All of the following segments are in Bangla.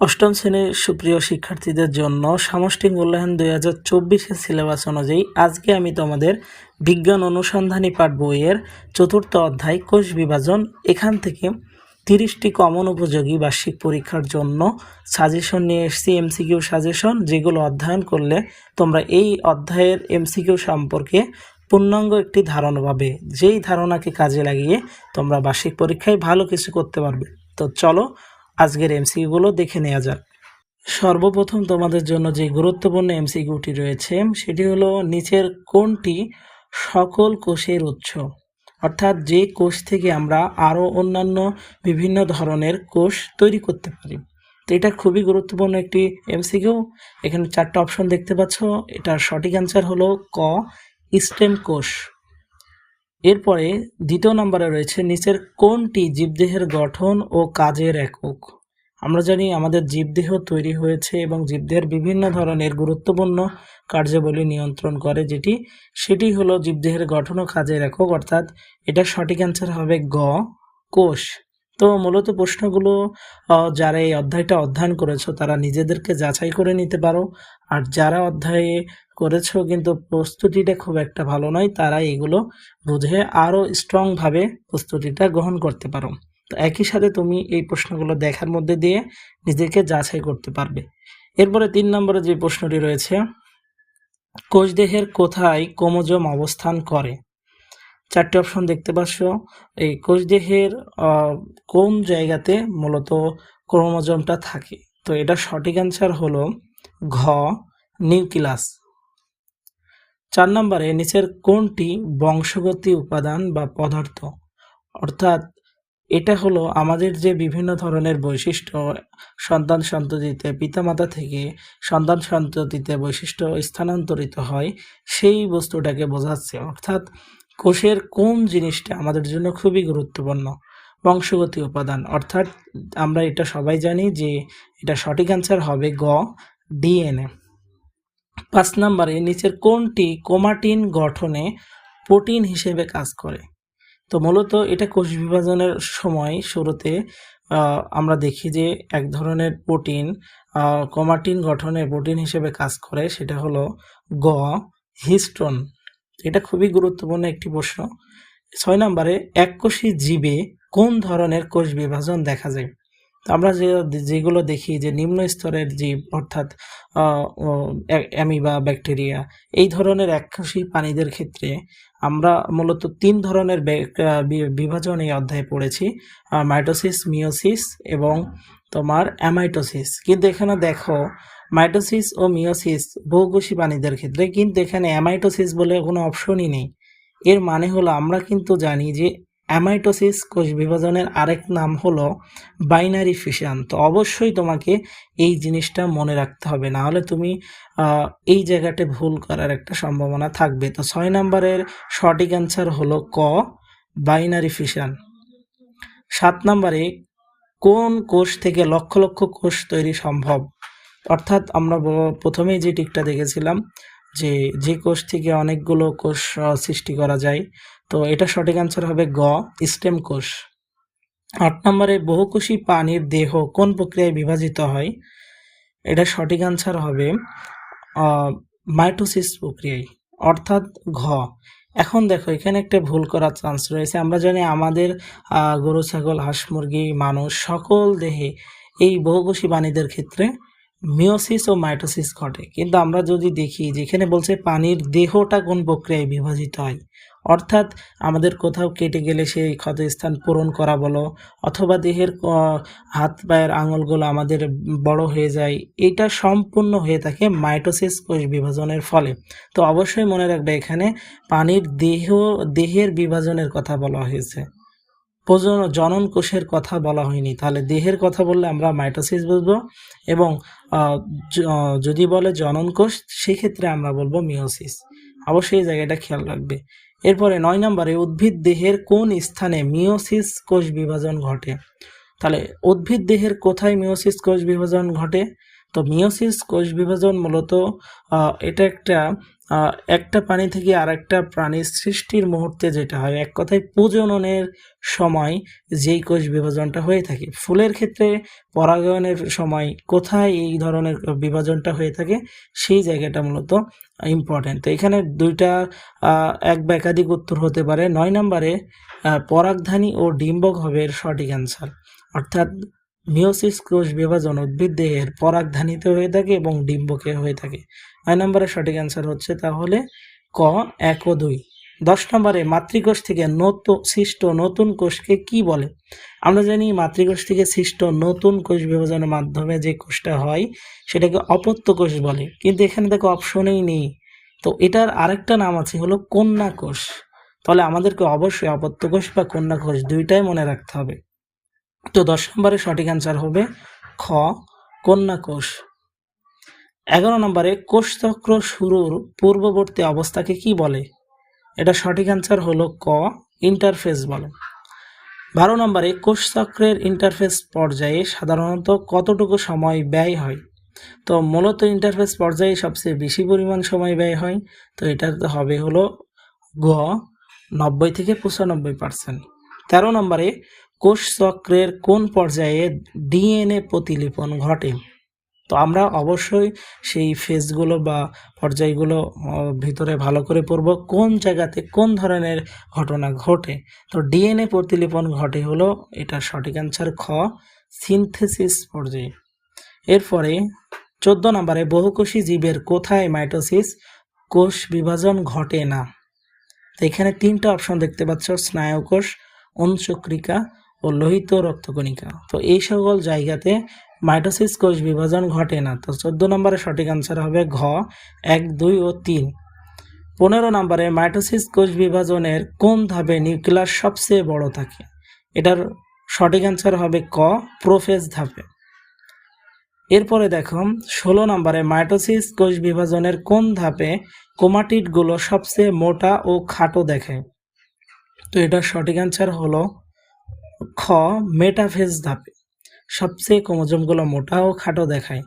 অষ্টম শ্রেণির সুপ্রিয় শিক্ষার্থীদের জন্য সামষ্টিক মূল্যায়ন দুই হাজার চব্বিশের সিলেবাস অনুযায়ী আজকে আমি তোমাদের বিজ্ঞান অনুসন্ধানী পাঠ বইয়ের চতুর্থ অধ্যায় কোষ বিভাজন এখান থেকে তিরিশটি কমন উপযোগী বার্ষিক পরীক্ষার জন্য সাজেশন নিয়ে এসেছি এমসিকিউ সাজেশন যেগুলো অধ্যয়ন করলে তোমরা এই অধ্যায়ের এমসিকিউ সম্পর্কে পূর্ণাঙ্গ একটি ধারণা পাবে। যেই ধারণাকে কাজে লাগিয়ে তোমরা বার্ষিক পরীক্ষায় ভালো কিছু করতে পারবে। তো চলো আজকের এমসিকিউগুলো দেখে নেওয়া যাক। সর্বপ্রথম তোমাদের জন্য যে গুরুত্বপূর্ণ এমসিকিউটি রয়েছে, সেটি হলো নিচের কোনটি সকল কোষের উৎস। অর্থাৎ যে কোষ থেকে আমরা আরও অন্যান্য বিভিন্ন ধরনের কোষ তৈরি করতে পারি। তো এটা খুবই গুরুত্বপূর্ণ একটি এমসিকিউ। এখানে চারটা অপশন দেখতে পাচ্ছ। এটার সঠিক অ্যান্সার হলো ক, স্টেম কোষ। এরপরে দ্বিতীয় নম্বরে রয়েছে, নিচের কোনটি জীবদেহের গঠন ও কাজের একক? আমরা জানি আমাদের জীবদেহ তৈরি হয়েছে এবং জীবদেহের বিভিন্ন ধরনের গুরুত্বপূর্ণ কার্যাবলী নিয়ন্ত্রণ করে, যেটি, সেটি হলো জীবদেহের গঠন ও কাজের একক, অর্থাৎ এটা সঠিক অ্যান্সার হবে গ, কোষ। তো মূলত প্রশ্নগুলো যারা এই অধ্যায়টা অধ্যয়ন করেছ তারা নিজেদেরকে যাচাই করে নিতে পারো। আর যারা অধ্যায়ে করেছ কিন্তু প্রস্তুতিটা খুব একটা ভালো নয়, তারা এগুলো বুঝে আরও স্ট্রংভাবে প্রস্তুতিটা গ্রহণ করতে পারো। তো একই সাথে তুমি এই প্রশ্নগুলো দেখার মধ্যে দিয়ে নিজেকে যাচাই করতে পারবে। এরপরে তিন নম্বরে যে প্রশ্নটি রয়েছে কোষদেহের কোথায় ক্রোমোজোম অবস্থান করে? চারটি অপশন দেখতে পাচ্ছ। এই কোষদেহের কোন জায়গাতে মূলত ক্রোমোজোমটা থাকে? তো এটা সঠিক অ্যান্সার হলো ঘ, নিউক্লিয়াস। চার নম্বরে নিচের কোনটি বংশগতি উপাদান বা পদার্থ? অর্থাৎ এটা হলো আমাদের যে বিভিন্ন ধরনের বৈশিষ্ট্য, সন্তান সন্ততিতে, পিতামাতা থেকে সন্তান সন্ততিতে বৈশিষ্ট্য স্থানান্তরিত হয়, সেই বস্তুটাকে বোঝাচ্ছে। অর্থাৎ কোষের কোন জিনিসটা আমাদের জন্য খুবই গুরুত্বপূর্ণ? বংশগতি উপাদান। অর্থাৎ আমরা এটা সবাই জানি যে এটা সঠিক অ্যান্সার হবে গ, ডিএনএ। পাঁচ নম্বরে, নিচের কোনটি কোমাটিন গঠনে প্রোটিন হিসেবে কাজ করে? তো মূলত এটা কোষ বিভাজনের সময় শুরুতে আমরা দেখি যে এক ধরনের প্রোটিন কোমাটিন গঠনে প্রোটিন হিসেবে কাজ করে, সেটা হলো গ, হিস্টোন। এটা খুবই গুরুত্বপূর্ণ একটি প্রশ্ন। ছয় নম্বরে এককোষী জীবে কোন ধরনের কোষ বিভাজন দেখা যায়? আমরা যে, যেগুলো দেখি যে নিম্ন স্তরের জীব, অর্থাৎ অ্যামিবা, ব্যাকটেরিয়া, এই ধরনের এককোষী প্রাণীদের ক্ষেত্রে আমরা মূলত তিন ধরনের বিভাজন এই অধ্যায়ে পড়েছি। মাইটোসিস মিওসিস এবং তোমার অ্যামাইটোসিস। কিন্তু এখানে দেখো মাইটোসিস ও মিওসিস বহুকোষী প্রাণীদের ক্ষেত্রে কিন্তু এখানে অ্যামাইটোসিস বলে কোনো অপশনই নেই। এর মানে হলো আমরা কিন্তু জানি যে অ্যামাইটোসিস কোষ বিভাজনের আরেক নাম হলো বাইনারি ফিশন তো অবশ্যই তোমাকে এই জিনিসটা মনে রাখতে হবে, না হলে তুমি এই জায়গাতে ভুল করার একটা সম্ভাবনা থাকবে। তো ছয় নম্বরের সঠিক অ্যান্সার হলো ক, বাইনারি ফিশন সাত নম্বরে কোন কোষ থেকে লক্ষ লক্ষ কোষ তৈরি সম্ভব? অর্থাৎ আমরা প্রথমেই যে টিকটা দেখেছিলাম যে যে কোষ থেকে অনেকগুলো কোষ সৃষ্টি করা যায়, তো এটা সঠিক অ্যান্সার হবে গ, স্টেম কোষ। আট নম্বরে বহুকোষী প্রাণীর দেহ কোন প্রক্রিয়ায় বিভাজিত হয়? এটা সঠিক অ্যান্সার হবে মাইটোসিস প্রক্রিয়ায়, অর্থাৎ ঘ। এখন দেখো, এখানে একটা ভুল করার চান্স রয়েছে। আমরা জানি আমাদের গরু, ছাগল, হাঁস, মুরগি, মানুষ সকল দেহে এই বহুকোষী প্রাণীদের ক্ষেত্রে মিওসিস ও মাইটোসিস ঘটে। কিন্তু আমরা যদি দেখি, যেখানে বলছে পানির দেহটা কোন প্রক্রিয়ায় বিভাজিত হয়, অর্থাৎ আমাদের কোথাও কেটে গেলে সেই ক্ষতস্থান পূরণ করা বলো, অথবা দেহের হাত পায়ের আঙুলগুলো আমাদের বড় হয়ে যায়, এটা সম্পূর্ণ হয়ে থাকে মাইটোসিস কোষ বিভাজনের ফলে। তো অবশ্যই মনে রাখবে, এখানে পানির দেহ, দেহের বিভাজনের কথা বলা হয়েছে। প্রজন জনন কোষের কথা বলা হয়নি। তাহলে দেহের কথা বললে আমরা মাইটোসিস বুঝব এবং যদি বলে জনন কোষ সেক্ষেত্রে আমরা বলব মিওসিস অবশ্যই এই জায়গাটা খেয়াল রাখবে। এরপরে নয় নম্বরে, উদ্ভিদ দেহের কোন স্থানে মিওসিস কোষ বিভাজন ঘটে? তাহলে উদ্ভিদ দেহের কোথায় মিওসিস কোষ বিভাজন ঘটে? তো মিওসিস কোষ বিভাজন মূলত এটা একটা একটা প্রাণী থেকে আরেকটা প্রাণীর সৃষ্টির মুহূর্তে যেটা হয়, এক কথায় প্রজননের সময় যেই কোষ বিভাজনটা হয়ে থাকে। ফুলের ক্ষেত্রে পরাগায়নের সময় কোথায় এই ধরনের বিভাজনটা হয়ে থাকে, সেই জায়গাটা মূলত ইম্পর্টেন্ট তো এখানে দুইটা এক বা একাধিক উত্তর হতে পারে। নয় নম্বরে পরাগধানী ও ডিম্বক হবে সঠিক অ্যান্সার অর্থাৎ মিওসিস কোষ বিভাজন উদ্ভিদ দেহের পরাগধানীতে হয়ে থাকে এবং ডিম্বকে হয়ে থাকে। নয় নম্বরের সঠিক অ্যান্সার হচ্ছে তাহলে ক, এক ও দুই। দশ নম্বরে মাতৃকোষ থেকে নতুন সৃষ্ট নতুন কোষকে কি বলে? আমরা জানি মাতৃকোষ থেকে সৃষ্ট নতুন কোষ বিভাজনের মাধ্যমে যে কোষটা হয়, সেটাকে অপত্য কোষ বলে। কিন্তু এখানে দেখো অপশনেই নেই। তো এটার আরেকটা নাম আছে, হলো কন্যা কোষ। তাহলে আমাদেরকে অবশ্যই অপত্য কোষ বা কন্যা কোষ দুইটাই মনে রাখতে হবে। তো দশ নম্বরে সঠিক অ্যান্সার হবে খ কন্যা কোষ এগারো নম্বরে কোষচক্র শুরুর পূর্ববর্তী অবস্থাকে কি বলে? এটা সঠিক অ্যান্সার হলো ক ইন্টারফেস বলে। বারো নম্বরে কোষচক্রের ইন্টারফেস পর্যায়ে সাধারণত কতটুকু সময় ব্যয় হয়? তো মূলত ইন্টারফেস পর্যায়ে সবচেয়ে বেশি পরিমাণ সময় ব্যয় হয়, তো এটা হবে হলো গ, নব্বই থেকে পঁচানব্বই পার্সেন্ট তেরো নম্বরে কোষ চক্রের কোন পর্যায়ে ডিএনএ প্রতিলিপন ঘটে? তো আমরা অবশ্যই সেই ফেজগুলো বা পর্যায়গুলো ভিতরে ভালো করে পড়ব, কোন জায়গাতে কোন ধরনের ঘটনা ঘটে? তো ডিএনএ প্রতিলিপন ঘটে হলো, এটার সঠিক অ্যান্সার খ, সিনথেসিস পর্যায়ে। এরপরে চোদ্দ নম্বরে, বহুকোষী জীবের কোথায় মাইটোসিস কোষ বিভাজন ঘটে না? তো এখানে তিনটা অপশন দেখতে পাচ্ছ, স্নায়ুকোষ অনুচক্রিকা ও লোহিত রক্তকণিকা। তো এই সকল জায়গাতে মাইটোসিস কোষ বিভাজন ঘটে না। তো চোদ্দ নম্বরে সঠিক আনসার হবে ঘ, এক, দুই ও তিন। পনেরো নম্বরে মাইটোসিস কোষ বিভাজনের কোন ধাপে নিউক্লিয়াস সবচেয়ে বড় থাকে? এটার সঠিক আনসার হবে ক, প্রোফেজ ধাপে। এরপরে দেখো, ষোলো নম্বরে মাইটোসিস কোষ বিভাজনের কোন ধাপে কোমাটিটগুলো সবচেয়ে মোটা ও খাটো দেখায় তো এটার সঠিক অ্যান্সার হলো খ মেটাফেজ ধাপে। সবচেয়ে ক্রোমোজোমগুলো মোটা ও খাটো দেখায়।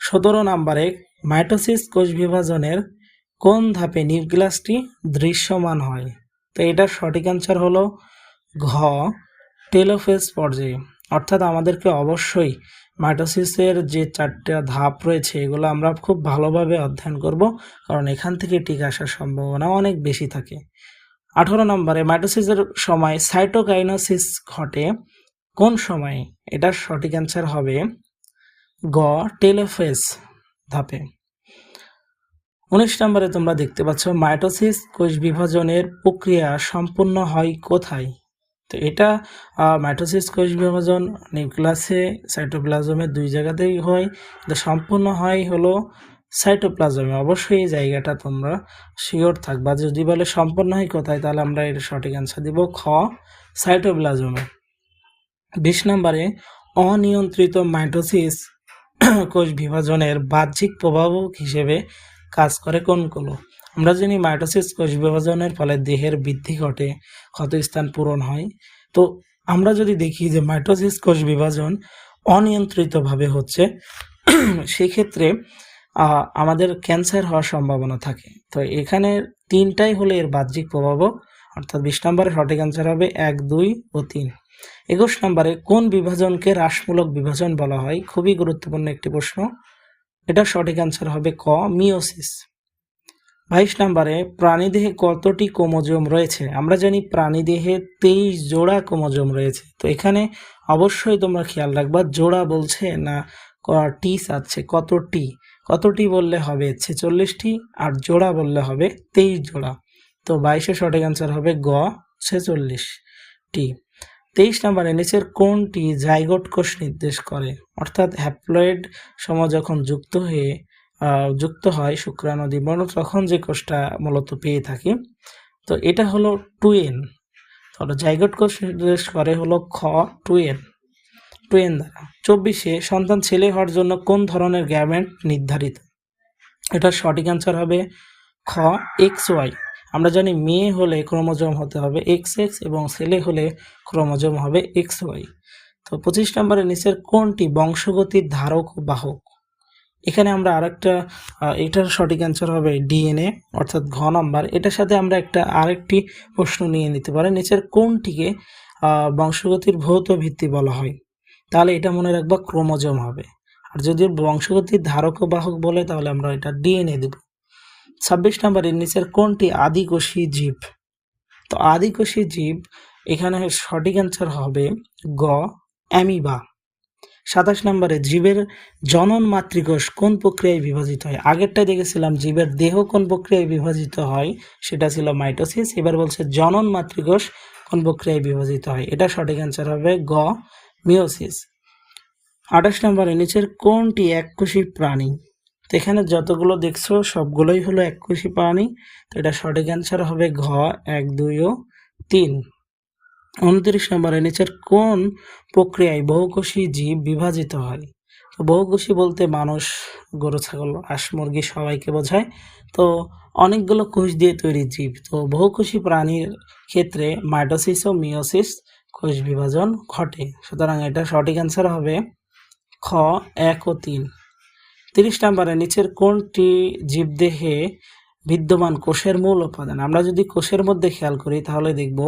সতেরো নাম্বারে মাইটোসিস কোষ বিভাজনের কোন ধাপে নিউক্লিয়াসটি দৃশ্যমান হয়? তো এটার সঠিক অ্যান্সার হলো ঘ টেলোফেজ পর্যায়ে। অর্থাৎ আমাদেরকে অবশ্যই মাইটোসিসের যে চারটা ধাপ রয়েছে, এগুলো আমরা খুব ভালোভাবে অধ্যয়ন করব, কারণ এখান থেকে টিকা আসার সম্ভাবনা অনেক বেশি থাকে। আঠারো নম্বরে, মাইটোসিসের সময় সাইটোকাইনোসিস ঘটে। কোন সময়ে? এটার সঠিক অ্যান্সার হবে গ, টেলোফেজ ধাপে। উনিশ নম্বরে তোমরা দেখতে পাচ্ছ, মাইটোসিস কোষ বিভাজনের প্রক্রিয়া সম্পূর্ণ হয় কোথায়? তো এটা মাইটোসিস কোষ বিভাজন নিউক্লাসে সাইটোপ্লাজমে দুই জায়গাতেই হয়। সম্পূর্ণ হয় হলো সাইটোপ্লাজমে। অবশ্যই এই জায়গাটা তোমরা শিওর থাকবা। যদি বলে সম্পন্ন হয় কোথায় তাহলে আমরা এর সঠিক অ্যান্সার দিব খ, সাইটোপ্লাজমে। বিশ নম্বরে, অনিয়ন্ত্রিত মাইটোসিস কোষ বিভাজনের বাহ্যিক প্রভাবক হিসেবে কাজ করে কোনগুলো? আমরা জানি মাইটোসিস কোষ বিভাজনের ফলে দেহের বৃদ্ধি ঘটে, ক্ষতস্থান পূরণ হয়। তো আমরা যদি দেখি যে মাইটোসিস কোষ বিভাজন অনিয়ন্ত্রিতভাবে হচ্ছে, সেক্ষেত্রে আমাদের ক্যান্সার হওয়ার সম্ভাবনা থাকে। তো এখানে তিনটাই হলো এর বাহ্যিক প্রভাবক অর্থাৎ বিশ নম্বরে সঠিক অ্যান্সার হবে এক, দুই ও তিন। একুশ নম্বরে কোন বিভাজনকে হ্রাসমূলক বিভাজন বলা হয়? খুবই গুরুত্বপূর্ণ একটি প্রশ্ন। এটা সঠিক অ্যান্সার হবে ক মিওসিস বাইশ নম্বরে প্রাণীদেহে কতটি ক্রোমোজোম রয়েছে? আমরা জানি প্রাণীদেহে তেইশ জোড়া ক্রোমোজোম রয়েছে। তো এখানে অবশ্যই তোমরা খেয়াল রাখবা, জোড়া বলছে না টি আছে, কত টি? কতটি বললে হবে ছেচল্লিশটি আর জোড়া বললে হবে তেইশ জোড়া? তো বাইশে সঠিক অ্যান্সার হবে গ ছেচল্লিশ টি তেইশ নম্বরে নিচের কোনটি জাইগোট কোষ নির্দেশ করে? অর্থাৎ হ্যাপ্লয়েড সময় যখন যুক্ত হয়ে যুক্ত হয় শুক্রাণু দ্বিবর্ণ তখন যে কোষটা মূলত পেয়ে থাকি। তো এটা হলো টুয়েন তাহলে জাইগোট কোষ নির্দেশ করে হলো খ টুয়েন টুয়েন দ্বারা চব্বিশে সন্তান ছেলে হওয়ার জন্য কোন ধরনের গ্যামেট নির্ধারিত? এটার সঠিক অ্যান্সার হবে খ, এক্স ওয়াই। আমরা জানি মেয়ে হলে ক্রোমোজোম হতে হবে এক্স এক্স এবং ছেলে হলে ক্রোমোজোম হবে এক্স ওয়াই। তো পঁচিশ নম্বরের নিচের কোনটি বংশগতির ধারক বাহক? এখানে আমরা আরেকটা এটার সঠিক অ্যান্সার হবে ডিএনএ, অর্থাৎ ঘ নাম্বার। এটার সাথে আমরা একটা আরেকটি প্রশ্ন নিয়ে নিতে পারি। নিচের কোনটিকে বংশগতির ভৌত ভিত্তি বলা হয়? তাহলে এটা মনে রাখবা ক্রোমোজোম হবে। আর যদি বংশগতির ধারক বাহক বলে, তাহলে আমরা এটা ডিএনএ দেব। ছাব্বিশ নম্বরের নিচের কোনটি আদিকোষী জীব? তো আদিকোষী জীব, এখানে সঠিক অ্যান্সার হবে গ, অ্যামিবা। সাতাশ নম্বরে জীবের জনন মাতৃকোষ কোন প্রক্রিয়ায় বিভাজিত হয়? আগেরটাই দেখেছিলাম জীবের দেহ কোন প্রক্রিয়ায় বিভাজিত হয়, সেটা ছিল মাইটোসিস। এবার বলছে জনন মাতৃকোষ কোন প্রক্রিয়ায় বিভাজিত হয়? এটা সঠিক অ্যান্সার হবে গ মিওসিস আঠাশ নম্বরে, নিচের কোনটি এককোষী প্রাণী? তো এখানে যতগুলো দেখছ, সবগুলোই হলো এককোষী প্রাণী। তো এটা সঠিক অ্যান্সার হবে ঘ, এক, দুই ও তিন। উনত্রিশ নম্বরে, নিচের কোন প্রক্রিয়ায় বহুকোষী জীব বিভাজিত হয়? তো বহুকোষী বলতে মানুষ, গরু, ছাগল, হাঁস, মুরগি সবাইকে বোঝায়। তো অনেকগুলো কোষ দিয়ে তৈরি জীব। তো বহুকোষী প্রাণীর ক্ষেত্রে মাইটোসিস ও মিওসিস কোষ বিভাজন ঘটে। সুতরাং এটা সঠিক অ্যান্সার হবে খ, এক ও তিন। তিরিশ নম্বরে, নিচের কোনটি জীবদেহে বিদ্যমান কোষের মূল উপাদান? আমরা যদি কোষের মধ্যে খেয়াল করি, তাহলে দেখব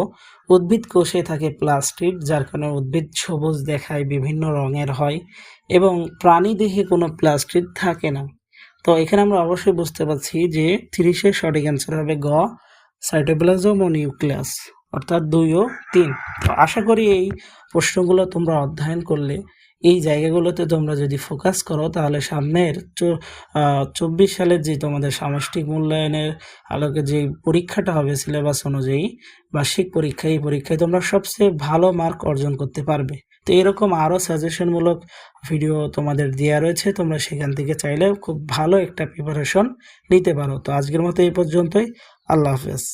উদ্ভিদ কোষে থাকে প্লাস্টিড, যার কারণে উদ্ভিদ সবুজ দেখায়, বিভিন্ন রঙের হয়, এবং প্রাণী দেহে কোনো প্লাস্টিড থাকে না। তো এখানে আমরা অবশ্যই বুঝতে পারছি যে তিরিশের সঠিক অ্যান্সার হবে গ সাইটোপ্লাজম ও নিউক্লিয়াস অর্থাৎ দুই ও তিন। তো আশা করি এই প্রশ্নগুলো তোমরা অধ্যয়ন করলে, এই জায়গাগুলোতে তোমরা যদি ফোকাস করো, তাহলে সামনের চব্বিশ সালের যে তোমাদের সামষ্টিক মূল্যায়নের আলোকে যে পরীক্ষাটা হবে সিলেবাস অনুযায়ী, বার্ষিক পরীক্ষা, এই পরীক্ষায় তোমরা সবচেয়ে ভালো মার্ক অর্জন করতে পারবে। তো এরকম আরও সাজেশনমূলক ভিডিও তোমাদের দেওয়া রয়েছে, তোমরা সেখান থেকে চাইলে খুব ভালো একটা প্রিপারেশন নিতে পারো। তো আজকের মতো এই পর্যন্তই। আল্লাহ হাফেজ।